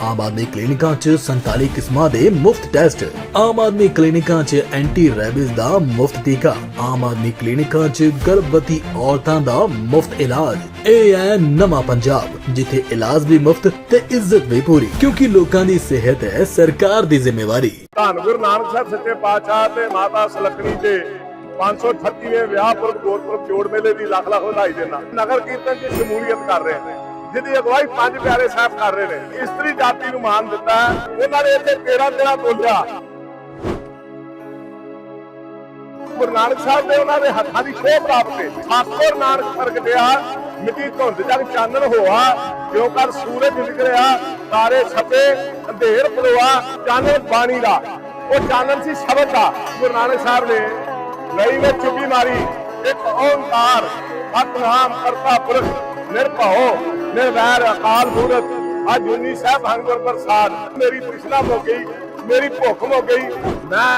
ਆਮ ਆਦਮੀ ਕਲੀਨਿਕਾਂ 'ਚ 47 ਕਿਸਮਾਂ ਦੇ ਮੁਫਤ ਟੈਸਟ। ਆਮ ਆਦਮੀ ਕਲੀਨਿਕਾਂ 'ਚ ਐਂਟੀ ਰੈਬਿਸ ਦਾ ਮੁਫਤ ਟੀਕਾ। ਆਮ ਆਦਮੀ ਕਲੀਨਿਕਾਂ 'ਚ ਗਰਭਵਤੀ ਔਰਤਾਂ ਦਾ ਮੁਫਤ ਇਲਾਜ। ਇਹ ਹੈ ਨਵਾਂ ਪੰਜਾਬ, ਜਿੱਥੇ ਇਲਾਜ ਵੀ ਮੁਫਤ ਤੇ ਇੱਜ਼ਤ ਵੀ ਪੂਰੀ। ਕਿਉਂਕਿ ਲੋਕਾਂ ਦੀ ਸਿਹਤ ਹੈ ਸਰਕਾਰ ਦੀ ਜ਼ਿੰਮੇਵਾਰੀ। ਧੰਨ ਗੁਰੂ ਨਾਨਕ ਸਾਹਿਬ ਸੱਚੇ ਪਾਤਸ਼ਾਹ ਤੇ ਮਾਤਾ ਸੁਲੱਖਣੀ ਦੇ 538ਵੇਂ ਵਿਆਹ ਪੁਰਬ ਗੁਰਪੁਰਬ ਜੋੜ ਮੇਲੇ ਦੀ ਲੱਖ ਲੱਖ ਵਧਾਈ ਦੇਣਾ। ਨਗਰ ਕੀਰਤਨ 'ਚ ਸ਼ਮੂਲੀਅਤ ਕਰ ਰਹੇ ਨੇ। ਜਿਹਦੀ ਅਗਵਾਈ ਪੰਜ ਪਿਆਰੇ ਸਾਹਿਬ ਕਰ ਰਹੇ ਨੇ। ਇਸਤਰੀ ਜਾਤੀ ਨੂੰ ਮਾਨ ਦਿੱਤਾ ਉਹਨਾਂ ਨੇ ਇੱਥੇ 13 13 ਤੋਲਿਆ ਗੁਰੂ ਨਾਨਕ ਸਾਹਿਬ ਨੇ ਉਹਨਾਂ ਦੇ ਹੱਥਾਂ ਦੀ ਸ਼ੋਭ ਪ੍ਰਾਪਤ ਹੈ ਠਾਕੁਰ ਨਾਨਕ ਪ੍ਰਗਟਿਆ ਮਿੱਟੀ ਧੁੰਦ ਜਗ ਚਾਨਣ ਹੋਆ। ਜਿਉ ਕਰ ਸੂਰਜ ਨਿਕਲਿਆ ਤਾਰੇ ਛਪੇ, ਅੰਧੇਰ ਪਲੋਆ ਚਾਨਣ ਬਾਣੀ ਦਾ। ਉਹ ਚਾਨਣ ਸੀ ਸ਼ਬਦ ਦਾ ਗੁਰੂ ਨਾਨਕ ਸਾਹਿਬ ਨੇ ਲਈ ਵਿੱਚ ਚੁੱਪੀ ਮਾਰੀ। ਇੱਕ ਓੰਕਾਰ, ਸਤਨਾਮ ਕਰਤਾ ਪੁਰਖ। ਨਿਰਭਉ ਨਿਰਵੈਰ ਅਕਾਲ ਮੂਰਤ। ਅੱਜ ਉਨੀ ਸਾਹਿਬ ਹੰਗਰ ਪ੍ਰਸਾਦ ਮੇਰੀ ਤ੍ਰਿਸ਼ਨਾ ਹੋ ਗਈ, ਮੇਰੀ ਭੁੱਖ ਹੋ ਗਈ। ਮੈਂ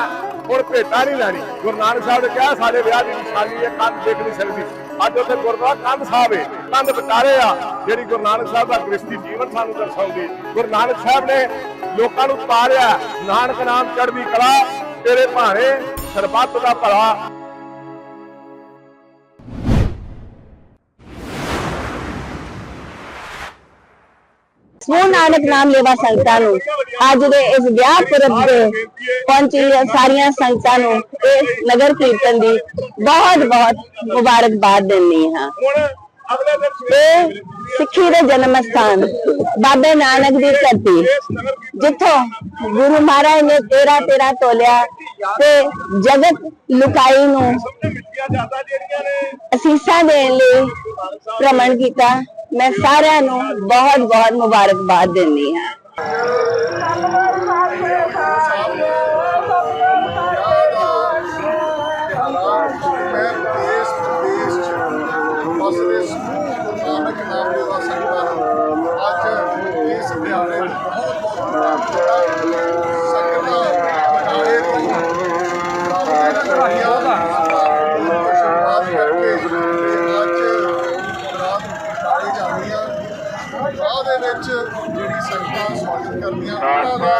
ਹੁਣ ਭੇਟਾ ਨਹੀਂ ਲੈਣੀ। ਗੁਰੂ ਨਾਨਕ ਸਾਹਿਬ ਨੇ ਕਿਹਾ, ਸਾਡੇ ਵਿਆਹ ਦੀ ਨਿਸ਼ਾਨੀ ਹੈ, ਕੰਧ ਦੇਖ ਨਹੀਂ ਸਕਦੀ। ਅੱਜ ਉੱਥੇ ਗੁਰਦੁਆਰਾ ਕੰਧ ਸਾਹਿਬ ਹੈ ਕੰਧ ਵਿਚਾਰੇ ਆ, ਜਿਹੜੀ ਗੁਰੂ ਨਾਨਕ ਸਾਹਿਬ ਦਾ ਗ੍ਰਸਤੀ ਜੀਵਨ ਸਾਨੂੰ ਦਰਸਾਉਂਦੀ। ਗੁਰੂ ਨਾਨਕ ਸਾਹਿਬ ਨੇ ਲੋਕਾਂ ਨੂੰ ਤਾਰਿਆ ਨਾਨਕ ਨਾਮ ਚੜ੍ਹਦੀ ਕਲਾ, ਤੇਰੇ ਭਾਣੇ ਸਰਬੱਤ ਦਾ ਭਲਾ। ਸਮੂਹ ਨਾਨਕ ਨਾਮ ਲੈਵਾ ਸੰਗਤਾਂ ਨੂੰ। ਅੱਜ ਦੇ ਇਸ ਵਿਆਹ ਪੁਰਬ ਦੇ ਪਹੁੰਚੀ ਸਾਰੀਆਂ ਸੰਗਤਾਂ ਨੂੰ ਇਸ ਨਗਰ ਕੀਰਤਨ ਦੀ ਬਹੁਤ ਬਹੁਤ ਮੁਬਾਰਕਬਾਦ ਦਿੰਦੀ ਹਾਂ। ਇਹ ਸਿੱਖੀ ਦੇ ਜਨਮ ਸਥਾਨ ਬਾਬੇ ਨਾਨਕ ਦੀ ਧਰਤੀ ਜਿੱਥੋਂ ਗੁਰੂ ਮਹਾਰਾਜ ਨੇ 13 13 ਤੋਲਿਆ ਤੇ ਜਗਤ ਲੁਕਾਈ ਨੇ। ਅਸੀਸਾਂ ਦੇਣ ਲਈ ਭ੍ਰਮਣ ਕੀਤਾ। ਮੈਂ ਸਾਰਿਆਂ ਨੂੰ ਬਹੁਤ ਬਹੁਤ ਮੁਬਾਰਕਬਾਦ ਦਿੰਦੀ ਹਾਂ। ਕਰਦੀਆਂ ਉਹਨਾਂ ਦਾ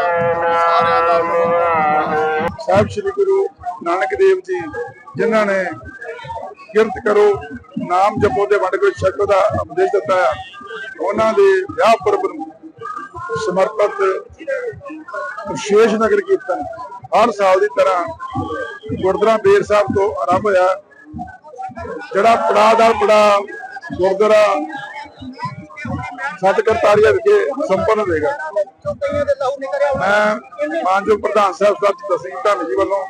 ਸਾਰਿਆਂ ਦਾ ਬਹੁਤ ਸਾਹਿਬ ਸ੍ਰੀ ਗੁਰੂ ਨਾਨਕ ਦੇਵ ਜੀ ਜਿਨ੍ਹਾਂ ਨੇ ਕਿਰਤ ਕਰੋ ਨਾਮ ਜਪੋ ਦੇ ਵੰਡ ਕੇ ਛਕੋ ਦਾ ਉਪਦੇਸ਼ ਦਿੱਤਾ ਹੈ ਉਹਨਾਂ ਦੇ ਵਿਆਹ ਪਰਬ ਨੂੰ ਸਮਰਪਿਤ ਵਿਸ਼ੇਸ਼ ਨਗਰ ਕੀਰਤਨ ਹਰ ਸਾਲ ਦੀ ਤਰ੍ਹਾਂ ਗੁਰਦੁਆਰਾ ਬੇਰ ਸਾਹਿਬ ਤੋਂ ਆਰੰਭ ਹੋਇਆ ਜਿਹੜਾ ਪੜਾ ਦਾ ਪੜਾ ਗੁਰਦੁਆਰਾ ਸਤਿ ਕਰਤਾਰੀਆ ਵਿਖੇ ਸੰਪੰਨ ਹੋਵੇਗਾ ਮੈਂ ਮਾਨਯੋਗ ਪ੍ਰਧਾਨ ਸਾਹਿਬ ਸੱਚ ਤਸੀਮ ਧੰਨ ਜੀ ਵੱਲੋਂ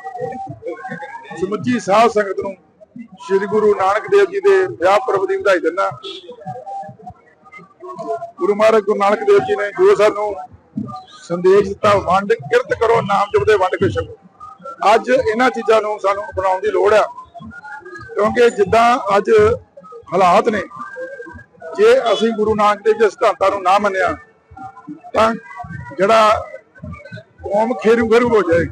ਸਮੁੱਚੀ ਸਾਧ ਸੰਗਤ ਨੂੰ ਸ੍ਰੀ ਗੁਰੂ ਨਾਨਕ ਦੇਵ ਜੀ ਦੇ ਵਿਆਹ ਪੁਰਬ ਦੀ ਵਧਾਈ ਦਿੰਦਾ। ਗੁਰੂ ਮਹਾਰਾਜ, ਗੁਰੂ ਨਾਨਕ ਦੇਵ ਜੀ ਨੇ ਜੋ ਸਾਨੂੰ ਸੰਦੇਸ਼ ਦਿੱਤਾ, ਵੰਡ, ਕਿਰਤ ਕਰੋ, ਨਾਮ ਜਪਦੇ, ਵੰਡ ਕੇ ਛਕੋ। ਅੱਜ ਇਹਨਾਂ ਚੀਜ਼ਾਂ ਨੂੰ ਸਾਨੂੰ ਅਪਣਾਉਣ ਦੀ ਲੋੜ ਆ। ਕਿਉਂਕਿ ਜਿੱਦਾਂ ਅੱਜ ਹਾਲਾਤ ਨੇ, ਜੇ ਅਸੀਂ ਗੁਰੂ ਨਾਨਕ ਦੇਵ ਦੇ ਸਿਧਾਂਤਾਂ ਨੂੰ ਨਾ ਮੰਨਿਆ, ਤਾਂ ਜਿਹੜਾ ਕੌਮ ਖੇਰੂ ਖਰੂ ਹੋ ਜਾਏਗੀ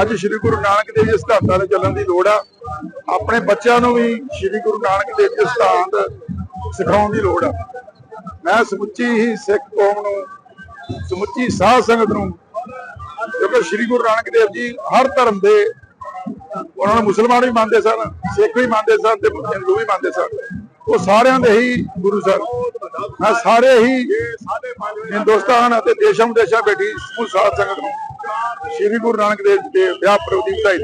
ਅੱਜ ਸ੍ਰੀ ਗੁਰੂ ਨਾਨਕ ਦੇਵ ਜੀ ਸਿਧਾਂਤਾਂ ਤੇ ਚੱਲਣ ਦੀ ਲੋੜ ਆ। ਆਪਣੇ ਬੱਚਿਆਂ ਨੂੰ ਵੀ ਸ੍ਰੀ ਗੁਰੂ ਨਾਨਕ ਦੇਵ ਜੀ ਦੇ ਸਿਧਾਂਤ ਸਿਖਾਉਣ ਦੀ ਲੋੜ ਆ। ਮੈਂ ਸਮੁੱਚੀ ਹੀ ਸਿੱਖ ਕੌਮ ਨੂੰ, ਸਮੁੱਚੀ ਸਾਧ ਸੰਗਤ ਨੂੰ, ਕਿਉਂਕਿ ਸ੍ਰੀ ਗੁਰੂ ਨਾਨਕ ਦੇਵ ਜੀ ਹਰ ਧਰਮ ਦੇ ਉਹਨਾਂ ਨੂੰ ਮੁਸਲਮਾਨ ਵੀ ਮੰਨਦੇ ਸਨ, ਸਿੱਖ ਵੀ ਮੰਨਦੇ ਸਨ ਤੇ ਹਿੰਦੂ ਵੀ ਮੰਨਦੇ ਸਨ। ਉਹ ਸਾਰਿਆਂ ਦੇ ਹੀ ਗੁਰੂ ਸਨ। ਮੈਂ ਸਾਰੇ ਹੀ ਹਿੰਦੁਸਤਾਨ ਅਤੇ ਦੇਸ਼ਾਂ ਵਿਦੇਸ਼ਾਂ ਬੈਠੀ ਸਮੂਹ ਸਾਧ ਸੰਗਤ ਨੂੰ ਸ੍ਰੀ ਗੁਰੂ ਨਾਨਕ ਦੇਵ ਜੀ ਦੇ ਵਿਆਹ ਪੁਰਬ ਦੀ ਵਧਾਈ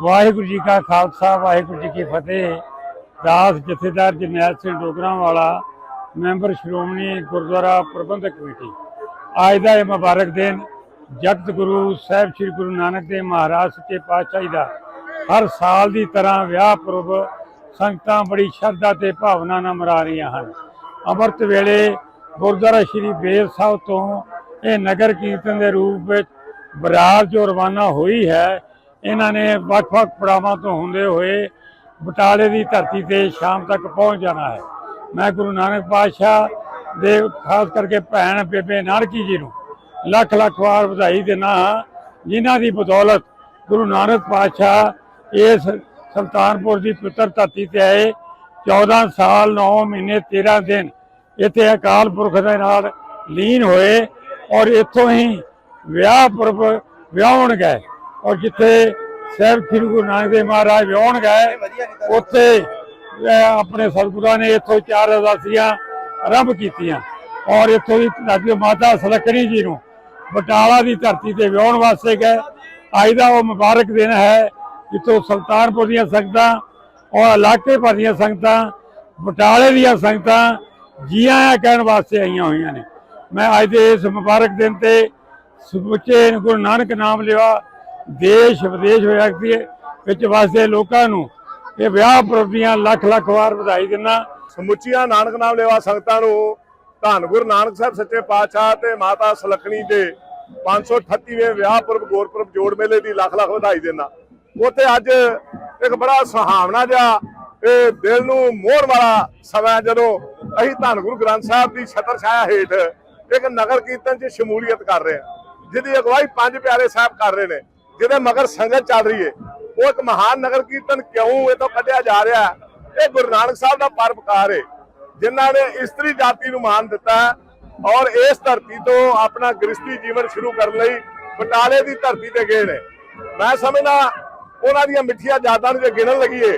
ਵਾਹਿਗੁਰੂ ਜੀ ਕਾ ਖਾਲਸਾ, ਵਾਹਿਗੁਰੂ ਜੀ ਕੀ ਫਤਿਹ। ਦਾਸ, ਜਥੇਦਾਰ ਜਰਨੈਲ ਸਿੰਘ ਡੋਗਰਾ ਵਾਲਾ, ਮੈਂਬਰ ਸ਼੍ਰੋਮਣੀ ਗੁਰਦੁਆਰਾ ਪ੍ਰਬੰਧਕ ਕਮੇਟੀ। ਅੱਜ ਦਾ ਇਹ ਮੁਬਾਰਕ ਦਿਨ ਜਗਤ ਗੁਰੂ ਸਾਹਿਬ ਸ੍ਰੀ ਗੁਰੂ ਨਾਨਕ ਦੇਵ ਮਹਾਰਾਜ ਸੱਚੇ ਪਾਤਸ਼ਾਹ ਜੀ ਦਾ ਹਰ ਸਾਲ ਦੀ ਤਰ੍ਹਾਂ ਵਿਆਹ ਪੁਰਬ ਸੰਗਤਾਂ ਬੜੀ ਸ਼ਰਧਾ ਤੇ ਭਾਵਨਾ ਨਾਲ ਮਨਾ ਰਹੀਆਂ ਹਨ। ਅੰਮ੍ਰਿਤ ਵੇਲੇ ਗੁਰਦੁਆਰਾ ਸ੍ਰੀ ਬੇਰ ਸਾਹਿਬ ਤੋਂ ਇਹ ਨਗਰ ਕੀਰਤਨ ਦੇ ਰੂਪ ਵਿੱਚ ਬਰਾਤ ਜੋ ਰਵਾਨਾ ਹੋਈ ਹੈ, ਇਹਨਾਂ ਨੇ ਵੱਖ-ਵੱਖ ਪੜਾਵਾਂ ਤੋਂ ਹੁੰਦੇ ਹੋਏ ਬਟਾਲੇ ਦੀ ਧਰਤੀ ਤੇ ਸ਼ਾਮ ਤੱਕ ਪਹੁੰਚ ਜਾਣਾ ਹੈ। ਮੈਂ ਗੁਰੂ ਨਾਨਕ ਪਾਤਸ਼ਾਹ ਦੇ ਖਾਸ ਕਰਕੇ ਭੈਣ ਬੇਬੇ ਨਾਨਕੀ ਜੀ ਨੂੰ ਲੱਖ ਲੱਖ ਵਾਰ ਵਧਾਈ ਦੇਣਾ ਹਾਂ, ਜਿਨ੍ਹਾਂ ਦੀ ਬਦੌਲਤ ਗੁਰੂ ਨਾਨਕ ਪਾਤਸ਼ਾਹ ਇਸ ਸੁਲਤਾਨਪੁਰ ਦੀ ਪੁੱਤਰ ਧਰਤੀ ਤੇ ਆਏ। 14 ਸਾਲ 9 ਮਹੀਨੇ 13 ਦਿਨ ਇੱਥੇ ਅਕਾਲ ਪੁਰਖ ਦੇ ਨਾਲ ਲੀਨ ਹੋਏ ਔਰ ਇੱਥੋਂ ਹੀ ਵਿਆਹ ਪੁਰਬ ਵਿਆਹਣ ਗਏ। ਔਰ ਜਿੱਥੇ ਸਾਹਿਬ ਸ੍ਰੀ ਗੁਰੂ ਨਾਨਕ ਦੇਵ ਮਹਾਰਾਜ ਵਿਆਹਣ ਗਏ, ਉੱਥੇ ਆਪਣੇ ਸਤਿਗੁਰਾਂ ਨੇ ਇੱਥੋਂ ਚਾਰ ਅਰਦਾਸੀਆਂ ਆਰੰਭ ਕੀਤੀਆਂ। ਔਰ ਇੱਥੋਂ ਦੀ ਧਰਤੀ ਮਾਤਾ ਸਲਕਣੀ ਜੀ ਨੂੰ ਬਟਾਲਾ ਦੀ ਧਰਤੀ ਤੇ ਵਿਆਹਣ ਵਾਸਤੇ ਗਏ। ਅੱਜ ਦਾ ਉਹ ਮੁਬਾਰਕ ਦਿਨ ਹੈ ਜਿੱਥੋਂ ਸੁਲਤਾਨਪੁਰ ਦੀਆਂ ਸੰਗਤਾਂ ਔਰ ਇਲਾਕੇ ਭਰ ਦੀਆਂ ਸੰਗਤਾਂ, ਬਟਾਲੇ ਦੀਆਂ ਸੰਗਤਾਂ ਜੀ ਆਇਆਂ ਕਹਿਣ ਵਾਸਤੇ ਆਈਆਂ ਹੋਈਆਂ ਨੇ। ਮੈਂ ਅੱਜ ਦੇ ਇਸ ਮੁਬਾਰਕ ਦਿਨ ਤੇ ਸਮੁੱਚੇ ਗੁਰੂ ਨਾਨਕ ਨਾਮ ਲਿਆ, ਦੇਸ਼ ਵਿਦੇਸ਼ ਵਿਅਕਤੀ ਵਿੱਚ ਵਸਦੇ ਲੋਕਾਂ ਨੂੰ ਇਹ ਵਿਆਹ ਪੁਰਬ ਦੀਆਂ ਲੱਖ ਲੱਖ ਵਾਰ ਵਧਾਈ ਦਿੰਦਾ। ਸਮੁੱਚੀਆਂ ਨਾਨਕ ਨਾਮ ਲੈਵਾ ਸੰਗਤਾਂ ਨੂੰ, ਧੰਨ ਗੁਰੂ ਨਾਨਕ ਸਾਹਿਬ ਸੱਚੇ ਪਾਤਸ਼ਾਹ ਤੇ ਮਾਤਾ ਸੁਲੱਖਣੀ ਦੇ 538ਵੇਂ ਵਿਆਹ ਪੁਰਬ ਗੁਰਪੁਰਬ ਜੋੜ ਮੇਲੇ ਦੀ ਲੱਖ ਲੱਖ ਵਧਾਈ ਦੇਣਾ ਉੱਥੇ ਅੱਜ ਇੱਕ ਬੜਾ ਸੁਹਾਵਣਾ ਜਿਹਾ ਇਹ ਦਿਲ ਨੂੰ ਮੋਹਣ ਵਾਲਾ ਸਮਾਂ ਜਦੋਂ ਅਸੀਂ ਧੰਨ ਗੁਰੂ ਗ੍ਰੰਥ ਸਾਹਿਬ ਦੀ ਛਤਰ ਛਾਇਆ ਹੇਠ ਇੱਕ ਨਗਰ ਕੀਰਤਨ 'ਚ ਸ਼ਮੂਲੀਅਤ ਕਰ ਰਹੇ ਹਾਂ। ਜਿਹਦੀ ਅਗਵਾਈ ਪੰਜ ਪਿਆਰੇ ਸਾਹਿਬ ਕਰ ਰਹੇ ਨੇ, ਜਿਹਦੇ ਮਗਰ ਸੰਗਤ ਚੱਲ ਰਹੀ ਹੈ ਉਹ ਇੱਕ ਮਹਾਨ ਨਗਰ ਕੀਰਤਨ ਕਿਉਂ ਇਹ ਤੋਂ ਕੱਢਿਆ ਜਾ ਰਿਹਾ ਇਹ ਗੁਰੂ ਨਾਨਕ ਸਾਹਿਬ ਦਾ ਪਰਪਕਾਰ ਏ, ਜਿਨ੍ਹਾਂ ਨੇ ਇਸਤਰੀ ਜਾਤੀ ਨੂੰ ਮਾਨ ਦਿੱਤਾ ਔਰ ਇਸ ਧਰਤੀ ਤੋਂ ਆਪਣਾ ਗ੍ਰਸਤੀ ਜੀਵਨ ਸ਼ੁਰੂ ਕਰਨ ਲਈ ਬਟਾਲੇ ਦੀ ਧਰਤੀ ਤੇ ਗਏ ਨੇ। ਮੈਂ ਸਮਝਦਾ ਉਹਨਾਂ ਦੀਆਂ ਮਿੱਠੀਆਂ ਯਾਦਾਂ ਨੂੰ ਜੇ ਗਿਣਨ ਲੱਗੀਏ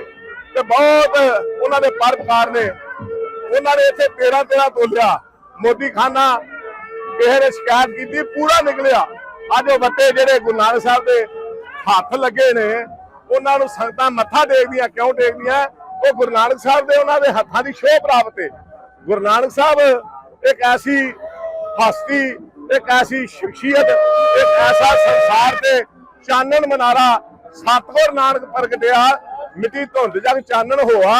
ਤੇ ਬਹੁਤ ਉਹਨਾਂ ਦੇ ਪਰਪਕਾਰ ਨੇ। ਉਹਨਾਂ ਨੇ ਇੱਥੇ 13 13 ਤੋਲਿਆ। ਮੋਦੀ ਖਾਨਾ ਕਿਸੇ ਨੇ ਸ਼ਿਕਾਇਤ ਕੀਤੀ, ਪੂਰਾ ਨਿਕਲਿਆ। ਅੱਜ ਉਹ ਬੱਤੇ ਜਿਹੜੇ ਗੁਰੂ ਨਾਨਕ ਸਾਹਿਬ ਦੇ ਹੱਥ ਲੱਗੇ ਨੇ, ਉਹਨਾਂ ਨੂੰ ਸੰਗਤਾਂ ਮੱਥਾ ਟੇਕਦੀਆਂ, ਕਿਉਂ ਟੇਕਦੀਆਂ? ਉਹ ਗੁਰੂ ਨਾਨਕ ਸਾਹਿਬ ਦੇ ਉਹਨਾਂ ਦੇ ਹੱਥਾਂ ਦੀ ਸ਼ੋਭ ਪ੍ਰਾਪਤ ਹੈ ਗੁਰੂ ਨਾਨਕ ਸਾਹਿਬ ਇੱਕ ਐਸੀ ਹਸਤੀ, ਇੱਕ ਐਸੀ ਸ਼ਖਸੀਅਤ, ਇੱਕ ਐਸਾ ਸੰਸਾਰ ਤੇ ਚਾਨਣ ਮਨਾਰਾ ਸਤਿਗੁਰ ਨਾਨਕ ਪ੍ਰਗਟਿਆ ਮਿੱਟੀ ਧੁੰਦ ਜਗ ਚਾਨਣ ਹੋਆ,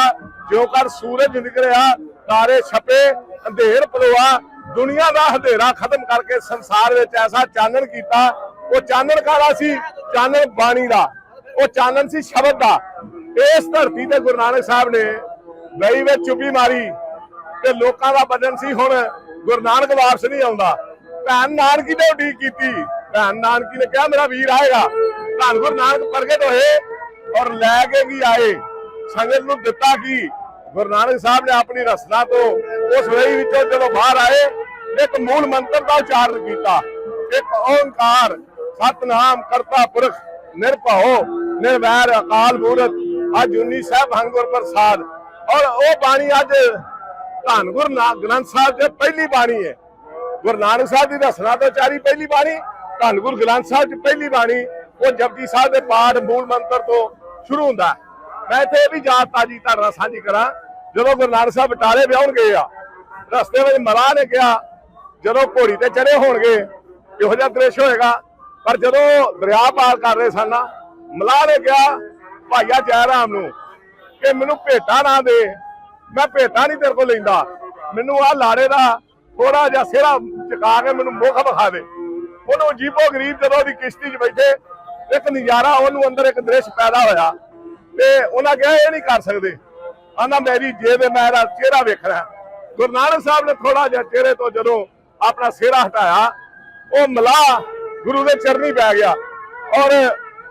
ਜਿਉ ਕਰ ਸੂਰਜ ਨਿਕਲਿਆ ਤਾਰੇ ਛਪੇ, ਅੰਧੇਰ ਪਲੋਆ ਦੁਨੀਆ ਦਾ ਹਨੇਰਾ ਖਤਮ ਕਰਕੇ ਸੰਸਾਰ ਵਿੱਚ ਐਸਾ ਚਾਨਣ ਕੀਤਾ, ਉਹ ਚਾਨਣ ਕਾਲਾ ਸੀ? ਚਾਨਣ ਬਾਣੀ ਦਾ। ਉਹ ਚਾਨਣ ਸੀ ਸ਼ਬਦ ਦਾ। ਇਸ ਧਰਤੀ ਤੇ ਗੁਰੂ ਨਾਨਕ ਸਾਹਿਬ ਨੇ ਬਈ ਵਿੱਚ ਚੁੱਪੀ ਮਾਰੀ ਤੇ ਲੋਕਾਂ ਦਾ ਬਦਨ ਸੀ ਹੁਣ ਗੁਰੂ ਨਾਨਕ ਵਾਪਸ ਨਹੀਂ ਆਉਂਦਾ। ਭੈਣ ਨਾਨਕੀ ਨੇ ਉਡੀਕ ਕੀਤੀ। ਭੈਣ ਨਾਨਕੀ ਨੇ ਕਿਹਾ, ਮੇਰਾ ਵੀਰ ਆਏਗਾ। ਧੰਨ ਗੁਰੂ ਨਾਨਕ ਪ੍ਰਗਟ ਹੋਏ ਔਰ ਲੈ ਕੇ ਕੀ ਆਏ। ਸੰਗਤ ਨੂੰ ਦਿੱਤਾ ਕੀ? ਗੁਰੂ ਨਾਨਕ ਸਾਹਿਬ ਨੇ ਆਪਣੀ ਰਸਨਾ ਤੋਂ ਉਸ ਵੇਈ ਵਿੱਚੋਂ ਜਦੋਂ ਬਾਹਰ ਆਏ, ਇੱਕ ਮੂਲ ਮੰਤਰ ਦਾ ਉਚਾਰਨ ਕੀਤਾ। ਇੱਕ ਓੰਕਾਰ, ਸਤਨਾਮ ਕਰਤਾ ਪੁਰਖ, ਨਿਰਭਉ, ਨਿਰਵੈਰ, ਅਕਾਲ ਮੂਰਤ, ਅੱਜ 19 ਸਾਹਿਬ ਹੰਗੁਰ ਪ੍ਰਸਾਦ। ਔਰ ਉਹ ਬਾਣੀ ਅੱਜ ਧੰਨ ਗੁਰੂ ਗ੍ਰੰਥ ਸਾਹਿਬ ਦੀ ਪਹਿਲੀ ਬਾਣੀ ਹੈ। ਗੁਰੂ ਨਾਨਕ ਸਾਹਿਬ ਦੀ ਰਸਨਾ ਤੋਂ ਚਾਰੀ ਪਹਿਲੀ ਬਾਣੀ, ਧੰਨ ਗੁਰੂ ਗ੍ਰੰਥ ਸਾਹਿਬ ਦੀ ਪਹਿਲੀ ਬਾਣੀ। ਉਹ ਜਪਜੀ ਸਾਹਿਬ ਦੇ ਪਾਠ ਮੂਲ ਮੰਤਰ ਤੋਂ ਸ਼ੁਰੂ ਹੁੰਦਾ ਮੈਂ ਇੱਥੇ ਇਹ ਵੀ ਯਾਦ ਤਾਜੀ ਤੁਹਾਡੇ ਸਾਂਝੀ ਕਰਾਂ, ਜਦੋਂ ਗੁਰੂ ਨਾਨਕ ਸਾਹਿਬ ਬਟਾਲੇ ਵਿਆਹਣ ਗਏ ਆ, ਰਸਤੇ ਵਿੱਚ ਮਲਾਹ ਨੇ ਕਿਹਾ, ਜਦੋਂ ਘੋੜੀ ਤੇ ਚੜੇ ਹੋਣਗੇ, ਇਹੋ ਜਿਹਾ ਦ੍ਰਿਸ਼ ਹੋਏਗਾ। ਪਰ ਜਦੋਂ ਦਰਿਆ ਪਾਰ ਕਰ ਰਹੇ ਸਨ ਨਾ, ਮਲਾਹ ਨੇ ਕਿਹਾ, ਭਾਈਆ, ਜੈ ਰਾਮ ਨੂੰ, ਕਿ ਮੈਨੂੰ ਭੇਟਾ ਨਾ ਦੇ। ਮੈਂ ਭੇਟਾ ਨਹੀਂ ਤੇਰੇ ਕੋਲ ਲੈਂਦਾ। ਮੈਨੂੰ ਆ ਲਾੜੇ ਦਾ ਥੋੜਾ ਜਿਹਾ ਸਿਹਰਾ ਚਕਾ ਕੇ ਮੈਨੂੰ ਮੁੱਖ ਵਿਖਾ ਦੇ। ਉਹਨੂੰ ਜੀਪੋ ਗਰੀਬ ਜਦੋਂ ਉਹਦੀ ਕਿਸ਼ਤੀ 'ਚ ਬੈਠੇ ਇੱਕ ਨਜ਼ਾਰਾ ਉਹਨੂੰ ਅੰਦਰ ਇੱਕ ਦ੍ਰਿਸ਼ ਪੈਦਾ ਹੋਇਆ ਤੇ ਉਹਨਾਂ ਕਿਹਾ ਇਹ ਨਹੀਂ ਕਰ ਸਕਦੇ। ਆਂਦਾ ਮੇਰੀ ਜੇਬ ਮੈਂ ਮੇਰਾ ਚਿਹਰਾ ਵੇਖਣਾ ਹੈ। ਗੁਰੂ ਨਾਨਕ ਸਾਹਿਬ ਨੇ ਥੋੜਾ ਜਿਹਾ ਚਿਹਰੇ ਤੋਂ ਜਦੋਂ ਆਪਣਾ ਸਿਹਰਾ ਹਟਾਇਆ, ਉਹ ਮਲਾਹ ਗੁਰੂ ਦੇ ਚਰਨੀ ਪੈ ਗਿਆ ਔਰ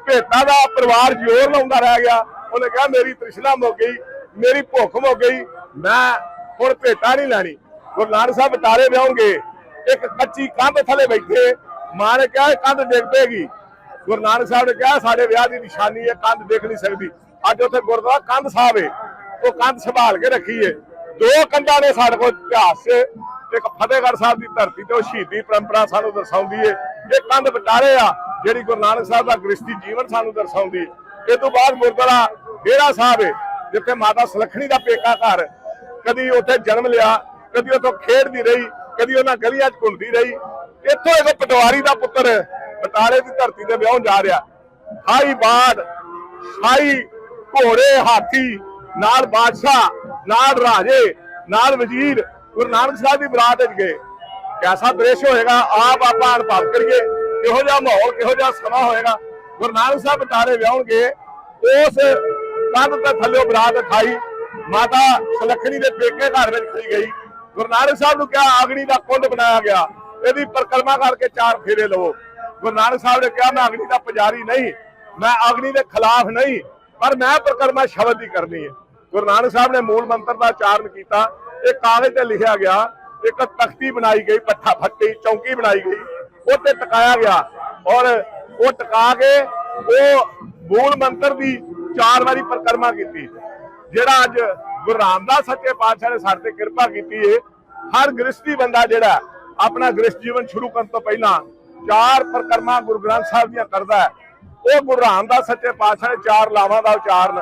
ਭੇਟਾ ਦਾ ਪਰਿਵਾਰ ਜ਼ੋਰ ਲਾਉਂਦਾ ਰਹਿ ਗਿਆ। ਉਹਨੇ ਕਿਹਾ, ਮੇਰੀ ਤ੍ਰਿਸ਼ਨਾ ਮੁੱਕ ਗਈ, ਮੇਰੀ ਭੁੱਖ ਮੁੱਕ ਗਈ, ਮੈਂ ਹੁਣ ਭੇਟਾ ਨਹੀਂ ਲੈਣੀ। ਗੁਰੂ ਨਾਨਕ ਸਾਹਿਬ ਬਟਾਲੇ ਵਿਆਉਂਗੇ ਇੱਕ ਕੱਚੀ ਕੰਧ ਥੱਲੇ ਬੈਠੇ। ਮਾਂ ਨੇ ਕਿਹਾ, ਇਹ ਕੰਧ ਡਿੱਗ ਪਏਗੀ। ਗੁਰੂ ਨਾਨਕ ਸਾਹਿਬ ਨੇ ਕਿਹਾ, ਸਾਡੇ ਵਿਆਹ ਦੀ ਨਿਸ਼ਾਨੀ ਹੈ, ਕੰਧ ਦੇਖ ਨਹੀਂ ਸਕਦੀ। ਅੱਜ ਉੱਥੇ ਗੁਰਦੁਆਰਾ ਕੰਧ ਸਾਹਿਬ ਹੈ ਉਹ ਕੰਧ ਸੰਭਾਲ ਕੇ ਰੱਖੀ ਹੈ ਦੋ ਕੰਧਾਂ ਨੇ ਸਾਡੇ ਕੋਲ ਇਤਿਹਾਸ 'ਚ ਇੱਕ ਫਤਿਹਗੜ੍ਹ ਸਾਹਿਬ ਦੀ ਧਰਤੀ ਤੇ ਉਹ ਸ਼ਹੀਦੀ ਪਰੰਪਰਾ ਸਾਨੂੰ ਦਰਸਾਉਂਦੀ ਹੈ ਇਹ ਕੰਧ ਬਟਾਲੇ ਆ, ਜਿਹੜੀ ਗੁਰੂ ਨਾਨਕ ਸਾਹਿਬ ਦਾ ਗ੍ਰਸਤੀ ਜੀਵਨ ਸਾਨੂੰ ਦਰਸਾਉਂਦੀ ਹੈ ਇਹ ਤੋਂ ਬਾਅਦ ਗੁਰਦੁਆਰਾ ਡੇਰਾ ਸਾਹਿਬ ਹੈ ਜਿੱਥੇ ਮਾਤਾ ਸੁਲੱਖਣੀ ਦਾ ਪੇਕਾ ਘਰ। ਕਦੀ ਉੱਥੇ ਜਨਮ ਲਿਆ, ਕਦੀ ਉੱਥੋਂ ਖੇਡਦੀ ਰਹੀ, ਕਦੀ ਉਹਨਾਂ ਗਲੀਆਂ 'ਚ ਘੁੰਮਦੀ ਰਹੀ। ਇੱਥੋਂ ਇੱਕ ਪਟਵਾਰੀ ਦਾ ਪੁੱਤਰ ਬਟਾਲੇ ਦੀ ਧਰਤੀ ਤੇ ਵਿਆਹਣ ਜਾ ਰਿਹਾ। ਹਾਈ ਬਾਦ ਸ਼ਾਹੀ ਘੋੜੇ, ਹਾਥੀ, ਨਾਲ ਬਾਦਸ਼ਾਹ, ਨਾਲ ਰਾਜੇ, ਨਾਲ ਵਜ਼ੀਰ, ਗੁਰੂ ਨਾਨਕ ਸਾਹਿਬ ਦੀ ਬਰਾਤ ਵਿੱਚ ਗਏ। ਕੈਸਾ ਦ੍ਰਿਸ਼ ਹੋਏਗਾ? ਆਪ ਆਪਾਂ ਅਨੁਭਵ ਕਰੀਏ। ਕਿਹੋ ਜਿਹਾ ਮਾਹੌਲ, ਕਿਹੋ ਜਿਹਾ ਸਮਾਂ ਹੋਏਗਾ? ਗੁਰੂ ਨਾਨਕ ਸਾਹਿਬ ਬਟਾਲੇ ਵਿਆਹਣਗੇ ਉਸ ਕੰਧ ਤੇ ਥੱਲੇ ਬਰਾਤ ਖਾਈ ਮਾਤਾ ਸੁਲੱਖਣੀ ਦੇ ਪੇਕੇ ਘਰ ਵਿੱਚ ਖੜੀ ਗਈ। ਗੁਰੂ ਨਾਨਕ ਸਾਹਿਬ ਨੂੰ ਕਿਹਾ, ਆਗਣੀ ਦਾ ਕੁੰਡ ਬਣਾਇਆ ਗਿਆ। ਇਹਦੀ ਪਰਿਕਰਮਾ ਕਰਕੇ ਚਾਰ ਫੇਰੇ ਲਵੋ। ਗੁਰੂ ਨਾਨਕ ਸਾਹਿਬ ਨੇ ਕਿਹਾ, ਮੈਂ ਅਗਨੀ ਦਾ ਪੁਜਾਰੀ ਨਹੀਂ, ਮੈਂ ਅਗਨੀ ਦੇ ਖਿਲਾਫ ਨਹੀਂ, ਪਰ ਮੈਂ ਪਰਿਕਰਮਾ ਸ਼ਬਦ ਦੀ ਕਰਨੀ ਹੈ। ਗੁਰੂ ਨਾਨਕ ਸਾਹਿਬ ਨੇ ਮੂਲ ਮੰਤਰ ਦਾ ਉਚਾਰਨ ਕੀਤਾ। ਇਹ ਕਾਗਜ਼ ਤੇ ਲਿਖਿਆ ਗਿਆ, ਇੱਕ ਤਖਤੀ ਬਣਾਈ ਗਈ, ਪੱਠਾ ਫੱਟੀ, ਚੌਂਕੀ ਬਣਾਈ ਗਈ ਉਹ ਟਿਕਾਇਆ ਗਿਆ ਔਰ ਉਹ ਟਿਕਾ ਕੇ ਉਹ ਮੂਲ ਮੰਤਰ ਦੀ ਚਾਰ ਵਾਰੀ ਪਰਿਕਰਮਾ ਕੀਤੀ, ਜਿਹੜਾ ਅੱਜ ਗੁਰੂ ਰਾਮਦਾਸ ਸੱਚੇ ਪਾਤਸ਼ਾਹ ਨੇ ਸਾਡੇ ਤੇ ਕਿਰਪਾ ਕੀਤੀ ਏ। ਹਰ ਗ੍ਰਸਤੀ ਬੰਦਾ ਜਿਹੜਾ ਆਪਣਾ ਗ੍ਰਸਤ ਜੀਵਨ ਸ਼ੁਰੂ ਕਰਨ ਤੋਂ ਪਹਿਲਾਂ ਚਾਰ ਪਰਿਕਰਮਾ ਗੁਰੂ ਗ੍ਰੰਥ ਸਾਹਿਬ ਦੀਆਂ ਕਰਦਾ ਹੈ। ਉਹ ਗੁਰੂ ਰਾਮਦਾਸ ਸੱਚੇ ਪਾਤਸ਼ਾਹ ਨੇ ਚਾਰ ਲਾਵਾਂ ਦਾ ਉਚਾਰਨ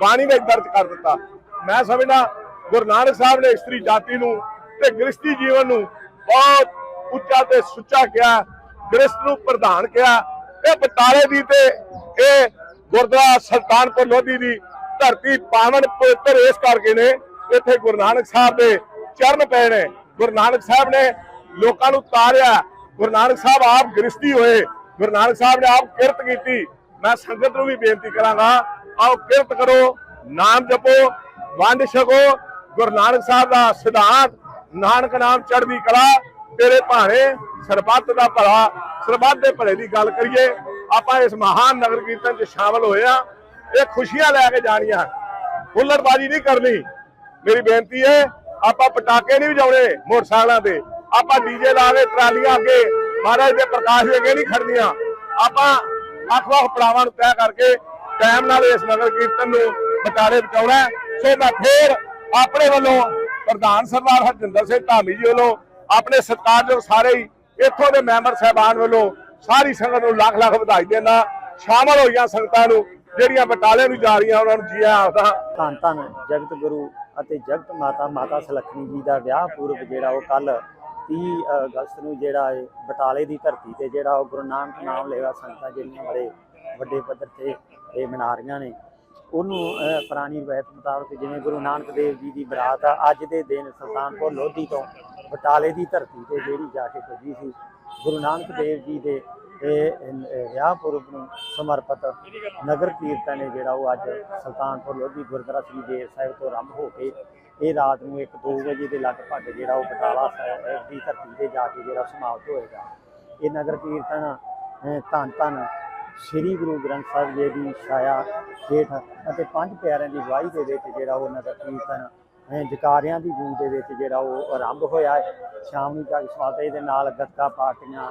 ਬਾਣੀ ਵਿੱਚ ਦਰਜ ਕਰ ਦਿੱਤਾ। ਮੈਂ ਸਮਝਦਾ ਗੁਰੂ ਨਾਨਕ ਸਾਹਿਬ ਨੇ ਇਸਤਰੀ ਜਾਤੀ ਨੂੰ ਤੇ ਗ੍ਰਸਤੀ ਜੀਵਨ ਨੂੰ ਬਹੁਤ ਉੱਚਾ ਤੇ ਸੁੱਚਾ ਕਿਹਾ ਗ੍ਰਸਤ ਨੂੰ ਪ੍ਰਧਾਨ ਕਿਹਾ। ਇਹ ਬਟਾਲੇ ਦੀ ਤੇ ਇਹ ਗੁਰਦੁਆਰਾ ਸੁਲਤਾਨਪੁਰ ਲੋਧੀ ਦੀ ਧਰਤੀ ਪਾਵਨ ਪਵਿੱਤਰ ਇਸ ਕਰਕੇ ਨੇ, ਇੱਥੇ ਗੁਰੂ ਨਾਨਕ ਸਾਹਿਬ ਦੇ ਚਰਨ ਪਏ ਨੇ। ਗੁਰੂ ਨਾਨਕ ਸਾਹਿਬ ਨੇ ਲੋਕਾਂ ਨੂੰ ਤਾਰਿਆ ਗੁਰੂ ਨਾਨਕ ਸਾਹਿਬ ਆਪ ਗ੍ਰਸਤੀ ਹੋਏ, ਗੁਰੂ ਨਾਨਕ ਸਾਹਿਬ ਨੇ ਆਪ ਕਿਰਤ ਕੀਤੀ। ਮੈਂ ਸੰਗਤ ਨੂੰ ਵੀ ਬੇਨਤੀ ਕਰਾਂਗਾ, ਆਓ ਕਿਰਤ ਕਰੋ, ਨਾਮ ਜਪੋ, ਵੰਡ ਛਕੋ। ਗੁਰੂ ਨਾਨਕ ਸਾਹਿਬ ਦਾ ਸਿਧਾਂਤ, ਨਾਨਕ ਨਾਮ ਚੜ੍ਹਦੀ ਕਲਾ, ਤੇਰੇ ਭਾਣੇ ਸਰਬੱਤ ਦਾ ਭਲਾ। ਸਰਬੱਤ ਦੇ ਭਲੇ ਦੀ ਗੱਲ ਕਰੀਏ, ਆਪਾਂ ਇਸ ਮਹਾਨ ਨਗਰ ਕੀਰਤਨ 'ਚ ਸ਼ਾਮਲ ਹੋਏ ਆ ਇਹ ਖੁਸ਼ੀਆਂ ਲੈ ਕੇ ਜਾਣੀਆਂ। ਹੁੱਲੜਬਾਜ਼ੀ ਨਹੀਂ ਕਰਨੀ। ਮੇਰੀ ਬੇਨਤੀ ਹੈ, ਆਪਾਂ ਪਟਾਕੇ ਨਹੀਂ ਵਜਾਉਣੇ ਮੋਟਰਸਾਈਕਲਾਂ ਤੇ। ਆਪਾਂ ਡੀਜੇ ਲਾ ਕੇ ਟਰਾਲੀਆਂ ਅੱਗੇ, ਮਹਾਰਾਜ ਦੇ ਪ੍ਰਕਾਸ਼ ਅੱਗੇ ਨਹੀਂ ਖੜਨੀਆਂ। ਆਪਾਂ ਵੱਖ-ਵੱਖ ਪੜਾਵਾਂ ਨੂੰ ਤੈਅ ਕਰਕੇ ਟਾਈਮ ਨਾਲ ਇਸ ਨਗਰ ਕੀਰਤਨ ਨੂੰ ਬਟਾਲੇ ਪਹੁੰਚਾਉਣਾ ਹੈ। ਸੋ ਮੈਂ ਫੇਰ ਆਪਣੇ ਵੱਲੋਂ ਪ੍ਰਧਾਨ ਸਰਦਾਰ ਹਰਜਿੰਦਰ ਸਿੰਘ ਧਾਮੀ ਜੀ ਵੱਲੋਂ ਆਪਣੇ ਸਤਿਕਾਰਯੋਗ ਸਾਰੇ ਹੀ ਇੱਥੋਂ ਦੇ ਮੈਂਬਰ ਸਾਹਿਬਾਨ ਵੱਲੋਂ ਸਾਰੀ ਸੰਗਤ ਨੂੰ ਲੱਖ ਲੱਖ ਵਧਾਈ ਦੇਣਾ ਸ਼ਾਮਲ ਹੋਈਆਂ ਸੰਗਤਾਂ ਨੂੰ ਜਿਹੜੀਆਂ ਬਟਾਲੇ ਨੂੰ ਜਾ ਰਹੀਆਂ, ਉਹਨਾਂ ਨੂੰ ਜੀ ਆਇਆਂ ਆਖਦਾ ਧੰਨ ਧੰਨ ਜਗਤ ਗੁਰੂ ਅਤੇ ਜਗਤ ਮਾਤਾ ਮਾਤਾ ਸੁਲੱਖਣੀ ਜੀ ਦਾ ਵਿਆਹ ਪੁਰਬ ਜਿਹੜਾ ਉਹ ਕੱਲ 30 ਅਗਸਤ ਨੂੰ ਜਿਹੜਾ ਹੈ ਬਟਾਲੇ ਦੀ ਧਰਤੀ ਤੇ ਜਿਹੜਾ ਉਹ ਗੁਰੂ ਨਾਨਕ ਨਾਮ ਲੈਵਾ ਸੰਗਤਾਂ ਜਿਹੜੀਆਂ ਬੜੇ ਵੱਡੇ ਪੱਧਰ ਤੇ ਇਹ ਮਨਾ ਰਹੀਆਂ ਨੇ। ਉਹਨੂੰ ਪੁਰਾਣੀ ਰਵਾਇਤ ਮੁਤਾਬਕ ਜਿਵੇਂ ਗੁਰੂ ਨਾਨਕ ਦੇਵ ਜੀ ਦੀ ਬਰਾਤ ਆ, ਅੱਜ ਦੇ ਦਿਨ ਸੁਲਤਾਨਪੁਰ ਲੋਧੀ ਤੋਂ ਬਟਾਲੇ ਦੀ ਧਰਤੀ ਤੇ ਜਿਹੜੀ ਜਾ ਕੇ ਪੁੱਜੀ ਸੀ, ਗੁਰੂ ਨਾਨਕ ਦੇਵ ਜੀ ਦੇ ਵਿਆਹ ਪੁਰਬ ਨੂੰ ਸਮਰਪਿਤ ਨਗਰ ਕੀਰਤਨ ਹੈ ਜਿਹੜਾ ਉਹ ਅੱਜ ਸੁਲਤਾਨਪੁਰ ਲੋਧੀ ਗੁਰਦੁਆਰਾ ਸ੍ਰੀ ਦੇਵ ਸਾਹਿਬ ਤੋਂ ਆਰੰਭ ਹੋ ਕੇ ਇਹ ਰਾਤ ਨੂੰ 1-2 ਵਜੇ ਦੇ ਲਗਭਗ ਜਿਹੜਾ ਉਹ ਬਟਾਲਾ ਸਾਹਿਬ ਦੀ ਧਰਤੀ ਤੇ ਜਾ ਕੇ ਜਿਹੜਾ ਸਮਾਪਤ ਹੋਏਗਾ। ਇਹ ਨਗਰ ਕੀਰਤਨ ਧੰਨ ਧੰਨ ਸ੍ਰੀ ਗੁਰੂ ਗ੍ਰੰਥ ਸਾਹਿਬ ਜੀ ਦੀ ਛਾਇਆ ਹੇਠ ਅਤੇ ਪੰਜ ਪਿਆਰਿਆਂ ਦੀ ਅਗਵਾਈ ਦੇ ਵਿੱਚ ਜਿਹੜਾ ਉਹ ਨਗਰ ਕੀਰਤਨ ਜਕਾਰਿਆਂ ਦੀ ਗੂੰਜ ਦੇ ਵਿੱਚ ਜਿਹੜਾ ਉਹ ਆਰੰਭ ਹੋਇਆ ਹੈ। ਸ਼ਾਮ ਨੂੰ ਜਗ ਸਮਾਤੇ ਦੇ ਨਾਲ ਗੱਤਕਾ ਪਾਰਟੀਆਂ,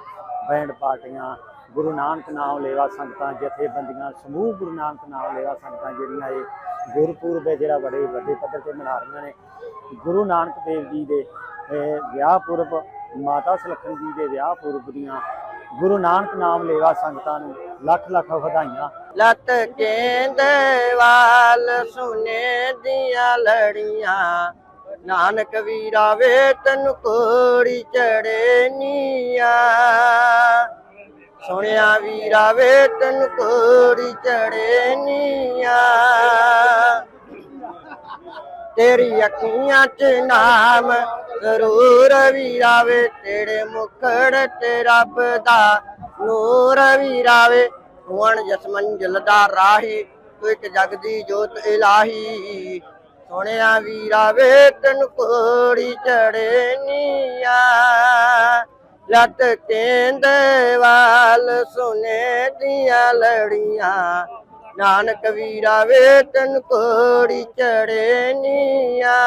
ਬੈਂਡ ਪਾਰਟੀਆਂ ਗੁਰੂ ਨਾਨਕ ਨਾਮ ਲੈਵਾ ਸੰਗਤਾਂ, ਜਥੇਬੰਦੀਆਂ, ਸਮੂਹ ਗੁਰੂ ਨਾਨਕ ਨਾਮ ਲੈਵਾ ਸੰਗਤਾਂ ਜਿਹੜੀਆਂ ਇਹ ਗੁਰਪੁਰਬ ਹੈ, ਜਿਹੜਾ ਬੜੇ ਵੱਡੇ ਪੱਧਰ ਤੇ ਮਨਾ ਰਹੀਆਂ ਨੇ। ਗੁਰੂ ਨਾਨਕ ਦੇਵ ਜੀ ਦੇ ਵਿਆਹ ਪੁਰਬ, ਮਾਤਾ ਸੁਲੱਖਣ ਜੀ ਦੇ ਵਿਆਹ ਪੁਰਬ ਦੀਆਂ ਗੁਰੂ ਨਾਨਕ ਨਾਮ ਲੈਵਾ ਸੰਗਤਾਂ ਨੂੰ ਲੱਖ ਲੱਖ ਵਧਾਈਆਂ। ਲਤ ਕੇਂਦੇ ਵਾਲ ਸੁਨੇ ਦੀਆਂ ਲੜੀਆਂ, ਨਾਨਕ ਵੀਰਾ ਵੇ ਤੈਨੂੰ ਕੋੜੀ ਚੜੇ ਨੀਆਂ ਸੁਣਿਆ ਵੀਰਾ ਵੇ, ਤੈਨੂੰ ਕੋੜੀ ਚੜੇ ਨੀਆਂ ਤੇਰੀ ਅੱਖੀਆਂ 'ਚ ਨਾਮ ਜ਼ਰੂਰ ਵੀਰਾਵੇ ਤੇਰੇ ਮੁਖੜ ਤੇ ਰੱਬ ਦਾ ਨੂਰ ਵੀਰਾਵੇ ਹੁਣ ਜਸ ਮੰਜ਼ਿਲ ਦਾ ਰਾਹੀ, ਤੂੰ ਇੱਕ ਜਗ ਦੀ ਜੋਤ ਇਲਾਹੀ। ਸੋਹਣਿਆ ਵੀਰਾਵੇ ਤੈਨੂੰ ਕੋੜੀ ਚੜੇ ਨੀਆਂ ਲੱਤ ਕੇਂਦੇ ਵਾਲ ਸੁਨੇ ਦੀਆਂ ਲੜੀਆਂ। ਨਾਨਕ ਵੀਰਾ ਵੇ ਤਨ ਕੋੜੀ ਚੜੇ ਨੀਆਂ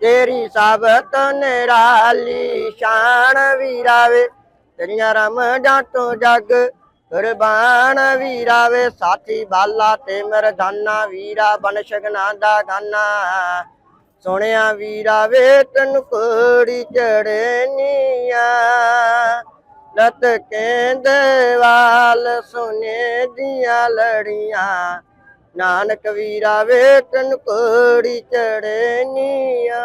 ਤੇਰੀ ਸਾਬਤ ਨਿਰਾਲੀ ਸ਼ਾਨ ਵੀਰਾ ਵੇ, ਤੇਰੀਆਂ ਰਮ ਜਾਂਤੋਂ ਜਗ ਕੁਰਬਾਨ ਵੀਰਾ ਵੇ। ਸਾਥੀ ਬਾਲਾ ਤੇ ਮਰਦਾਨਾ ਵੀਰਾ ਬਨ ਸ਼ਗਨਾ ਦਾ ਗਾਨਾ। ਸੋਹਣਿਆ ਵੀਰਾ ਵੇ ਤਨ ਕੋੜੀ ਚੜੇ ਨੀਆਂ। ਲਤ ਕਹਿੰਦੇ ਵਾਲ ਸੁਨੇ ਦੀਆਂ ਲੜੀਆਂ। ਨਾਨਕ ਵੀਰਾ ਵੇ ਤਨ ਕੋੜੀ ਚੜੇ ਨੀਆਂ।